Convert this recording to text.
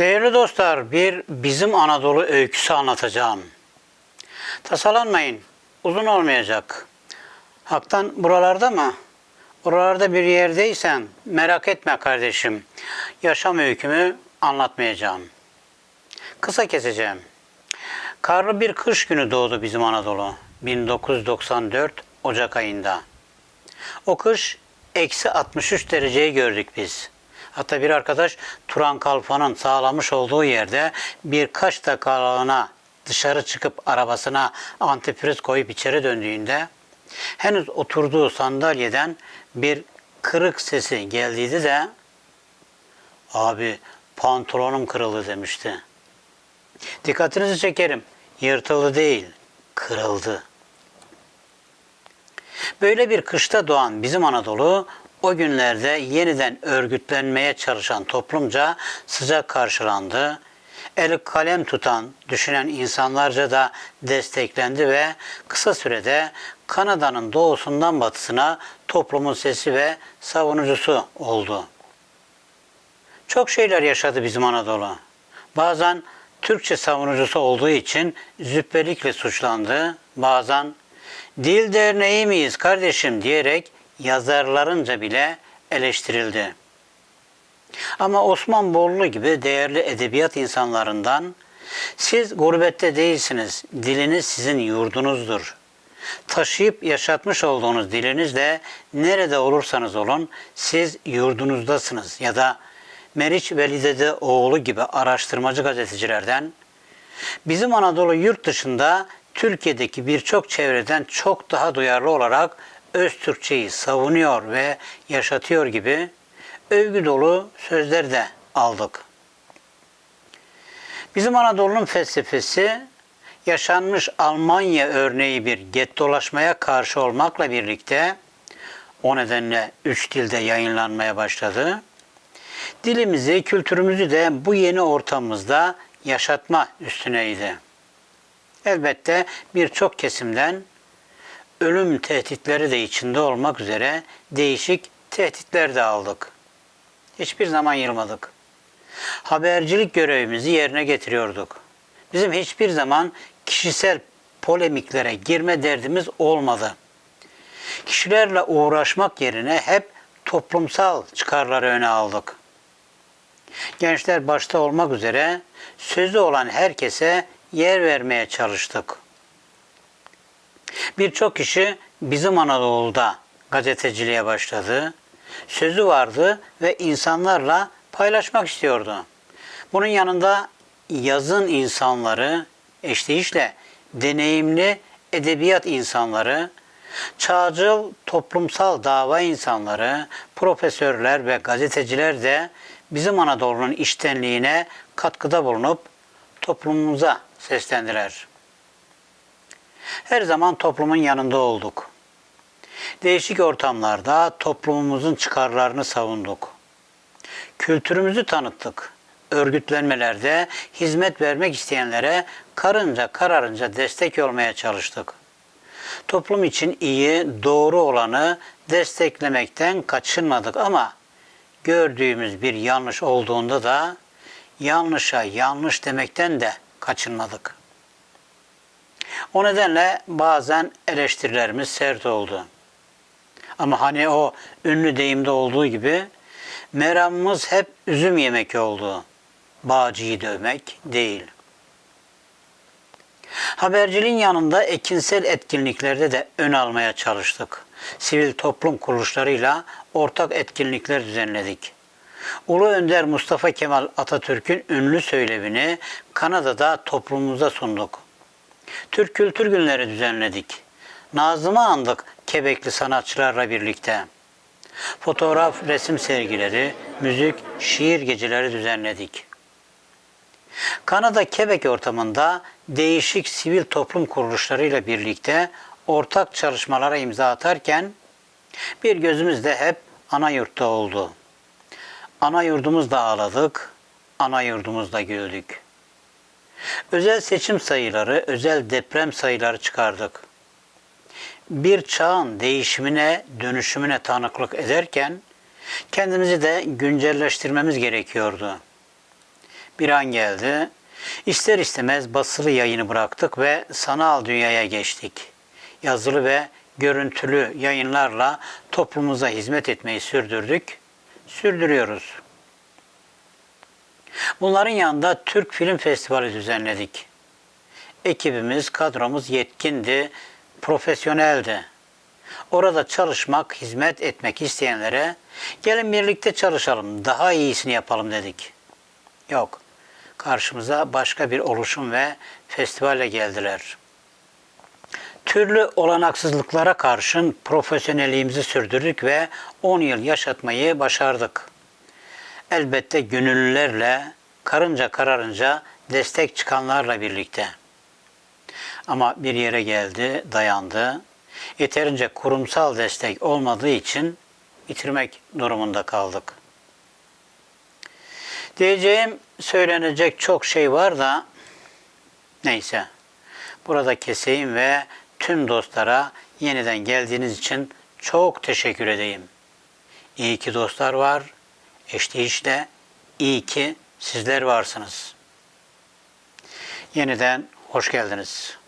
Değerli dostlar, bir bizim Anadolu öyküsü anlatacağım. Tasalanmayın, uzun olmayacak. Haktan buralarda mı? Buralarda bir yerdeysen merak etme kardeşim. Yaşam öykümü anlatmayacağım. Kısa keseceğim. Karlı bir kış günü doğdu bizim Anadolu. 1994 Ocak ayında. O kış eksi 63 dereceyi gördük biz. Hatta bir arkadaş Turan Kalfa'nın sağlamış olduğu yerde birkaç dakikalığına dışarı çıkıp arabasına antifriz koyup içeri döndüğünde henüz oturduğu sandalyeden bir kırık sesi geldiydi de abi pantolonum kırıldı demişti. Dikkatinizi çekerim. Yırtıldı değil, kırıldı. Böyle bir kışta doğan bizim Anadolu o günlerde yeniden örgütlenmeye çalışan toplumca sıcak karşılandı. El kalem tutan, düşünen insanlarca da desteklendi ve kısa sürede Kanada'nın doğusundan batısına toplumun sesi ve savunucusu oldu. Çok şeyler yaşadı bizim Anadolu. Bazen Türkçe savunucusu olduğu için züppelikle suçlandı. Bazen dil derneği miyiz kardeşim diyerek yazarlarınca bile eleştirildi. Ama Osman Bollu gibi değerli edebiyat insanlarından siz gurbette değilsiniz, diliniz sizin yurdunuzdur. Taşıyıp yaşatmış olduğunuz dilinizle nerede olursanız olun siz yurdunuzdasınız ya da Meriç Velidede oğlu gibi araştırmacı gazetecilerden bizim Anadolu yurt dışında Türkiye'deki birçok çevreden çok daha duyarlı olarak öz Türkçeyi savunuyor ve yaşatıyor gibi övgü dolu sözler de aldık. Bizim Anadolu'nun felsefesi yaşanmış Almanya örneği bir gettolaşmaya karşı olmakla birlikte o nedenle üç dilde yayınlanmaya başladı. Dilimizi, kültürümüzü de bu yeni ortamımızda yaşatma üstüneydi. Elbette birçok kesimden ölüm tehditleri de içinde olmak üzere değişik tehditler de aldık. Hiçbir zaman yılmadık. Habercilik görevimizi yerine getiriyorduk. Bizim hiçbir zaman kişisel polemiklere girme derdimiz olmadı. Kişilerle uğraşmak yerine hep toplumsal çıkarları öne aldık. Gençler başta olmak üzere sözü olan herkese yer vermeye çalıştık. Birçok kişi bizim Anadolu'da gazeteciliğe başladı. Sözü vardı ve insanlarla paylaşmak istiyordu. Bunun yanında yazın insanları, eşleyişle deneyimli edebiyat insanları, çağcıl toplumsal dava insanları, profesörler ve gazeteciler de bizim Anadolu'nun iştenliğine katkıda bulunup toplumumuza seslendiler. Her zaman toplumun yanında olduk. Değişik ortamlarda toplumumuzun çıkarlarını savunduk. Kültürümüzü tanıttık. Örgütlenmelerde hizmet vermek isteyenlere karınca kararınca destek olmaya çalıştık. Toplum için iyi, doğru olanı desteklemekten kaçınmadık ama gördüğümüz bir yanlış olduğunda da yanlışa yanlış demekten de kaçınmadık. O nedenle bazen eleştirilerimiz sert oldu. Ama hani o ünlü deyimde olduğu gibi meramımız hep üzüm yemek oldu. Bağcıyı dövmek değil. Haberciliğin yanında ekinsel etkinliklerde de ön almaya çalıştık. Sivil toplum kuruluşlarıyla ortak etkinlikler düzenledik. Ulu Önder Mustafa Kemal Atatürk'ün ünlü söylevini Kanada'da toplumumuza sunduk. Türk Kültür Günleri düzenledik. Nazım'ı andık Kebekli sanatçılarla birlikte. Fotoğraf, resim sergileri, müzik, şiir geceleri düzenledik. Kanada Quebec ortamında değişik sivil toplum kuruluşlarıyla birlikte ortak çalışmalara imza atarken bir gözümüz de hep ana yurtta oldu. Ana yurdumuzda ağladık, ana yurdumuzda güldük. Özel seçim sayıları, özel deprem sayıları çıkardık. Bir çağın değişimine, dönüşümüne tanıklık ederken kendimizi de güncelleştirmemiz gerekiyordu. bir an geldi. İster istemez basılı yayını bıraktık ve sanal dünyaya geçtik. Yazılı ve görüntülü yayınlarla toplumumuza hizmet etmeyi sürdürdük, sürdürüyoruz. Bunların yanında Türk Film Festivali düzenledik. Ekibimiz, kadromuz yetkindi, profesyoneldi. Orada çalışmak, hizmet etmek isteyenlere gelin birlikte çalışalım, daha iyisini yapalım dedik. Yok, karşımıza başka bir oluşum ve festivalle geldiler. Türlü olanaksızlıklara karşın profesyonelliğimizi sürdürdük ve 10 yıl yaşatmayı başardık. Elbette gönüllülerle, karınca kararınca destek çıkanlarla birlikte. Ama bir yere geldi, dayandı. Yeterince kurumsal destek olmadığı için bitirmek durumunda kaldık. Diyeceğim söylenecek çok şey var da neyse. Burada keseyim ve tüm dostlara yeniden geldiğiniz için çok teşekkür edeyim. İyi ki dostlar var. İşte işte iyi ki sizler varsınız. Yeniden hoş geldiniz.